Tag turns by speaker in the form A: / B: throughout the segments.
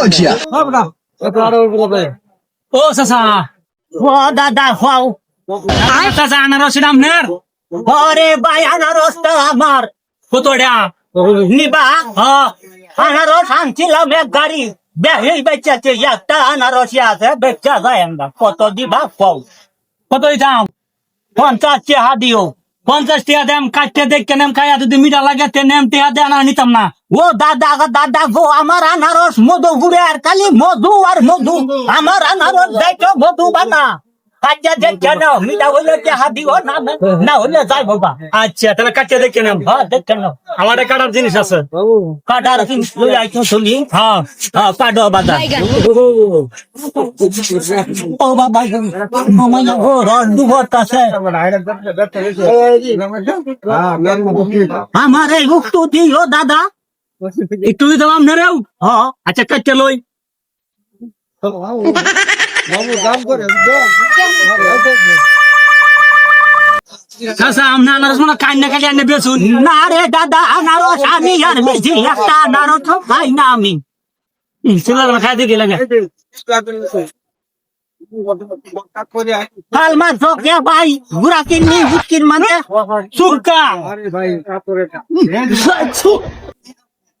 A: Rodia.
B: ও চাচা
C: ও দাদা হও
B: চাচা আনারস নামনের
C: ওরে ভাই আনারসটা আমার
B: কতটা
C: নিবা
B: হ্যাঁ
C: আনারস আনছিলাম এক গাড়ি বেহি বেচাছে একটা আনারস আছে বেচা যায় না কত দিবা কও
B: কত দাম
C: পঞ্চাশ টাকা দিও
B: পঞ্চাশ টিয়া দাম কাটতে দেখতে নেম খাই যদি মিঠা লাগাতে নেম টিয়া দেন আর নিতাম না।
C: ও দাদা দাদা গো আমার আনারস মধু গুড়ে আর কালি মধু আর মধু। আমার আনারস দেখো মধু বানা। কাজা দেখে নাও মিঠা হলে টাকা দিও? না না হলে যাই বাবা।
B: আচ্ছা তাহলে কাটতে দেখতে নেম
C: হ্যাঁ দেখে
B: আমার কাটার জিনিস আছে।
C: কাটার কিন্তু লই আইছো শুনি?
B: হ্যাঁ
C: হ্যাঁ কাটো ও বাবা মামাইয়া ও রস দুবত আছে আমার এই দিও দাদা।
B: একটু দিতাম আপনারেও
C: হ্যাঁ
B: আচ্ছা কাটতে লই। চাচা আপনার আনারস মানে কান্না খালি আনে বেচুন।
C: না রে দাদা আনারস আমি আর বেশি একটা আনারস খাই না আমি।
B: ছেলে খাই দিয়ে লাগে
C: কাল মার চোখে ভাই গুড়া কিননি হুটকিন মানে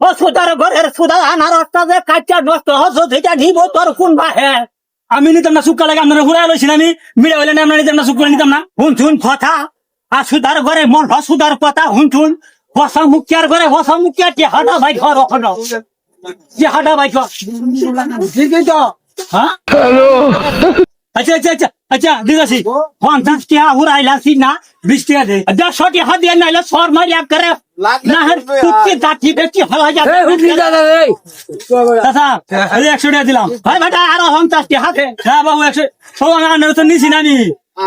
C: ও সুদার ঘরের সুদা আনারসটা যে কাইটা নষ্ট। হস সেটা নিব তোর কোন বাহে?
B: আমি নিতাম না সুক্কা লাগে আপনারা ঘুরে লইছি আমি। মিড়া হইলে না আমরা নিতাম না সুক্কা নিতাম না।
C: হুন শুন কথা আসুদার ঘরে মন হসুদার কথা হুন শুন হসা মুখিয়ার ঘরে হসা মুখিয়া কে হাডা ভাই ঘর ওখানে যে হাডা ভাই ঘর। ঠিকই তো? হ্যাঁ?
B: আচ্ছা আচ্ছা আচ্ছা আচ্ছা দিদাসি
C: পঞ্চাশ টিয়া উড়াইলাছি না
B: বিশ টাকা দে।
C: দেড়শো টিয়া দিয়ে নাইলে সর মারিয়া করে
B: একশো টাকা দিলাম।
C: ভাই বেটা আরও পঞ্চাশ টিয়া হাতে।
B: হ্যাঁ বাবু একশো সব আমার আনারস তো নিছি না আমি।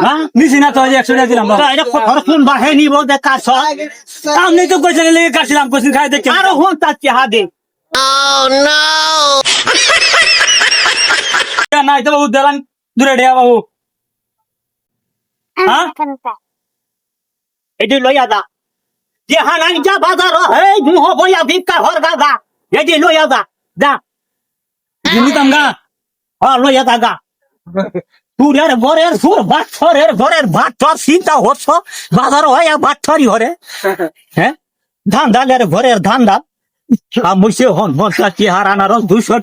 B: হ্যাঁ? নিছি না তো একশো টাকা দিলাম বাবু।
C: এটা কোথার কোন বাহে নিব দেখা সব
B: আপনি তো কইছেন লেগে কাটছিলাম কইছেন খাই দেখে।
C: আরও পঞ্চাশ টিয়া দে
B: নাই তো বাবু দিলাম দূরে ডেয়া বাবু। হ্যাঁ?
C: এটি লইয়া দা যে হানাই যা বাজার এই মুহ বইয়া ভিক্ষা হর লইয়া যা
B: নিতাম গা।
C: হ লইয়া গা। তুরের ঘরের সুর বাচ্চরের ঘরের বাচ্চর চিন্তা হচ্ছ বাজার হইয়া বাচ্চরি হরে হ্যাঁ ধান দালের ঘরের ধান দাল মুসে হন পঞ্চাশ হারানার দুশো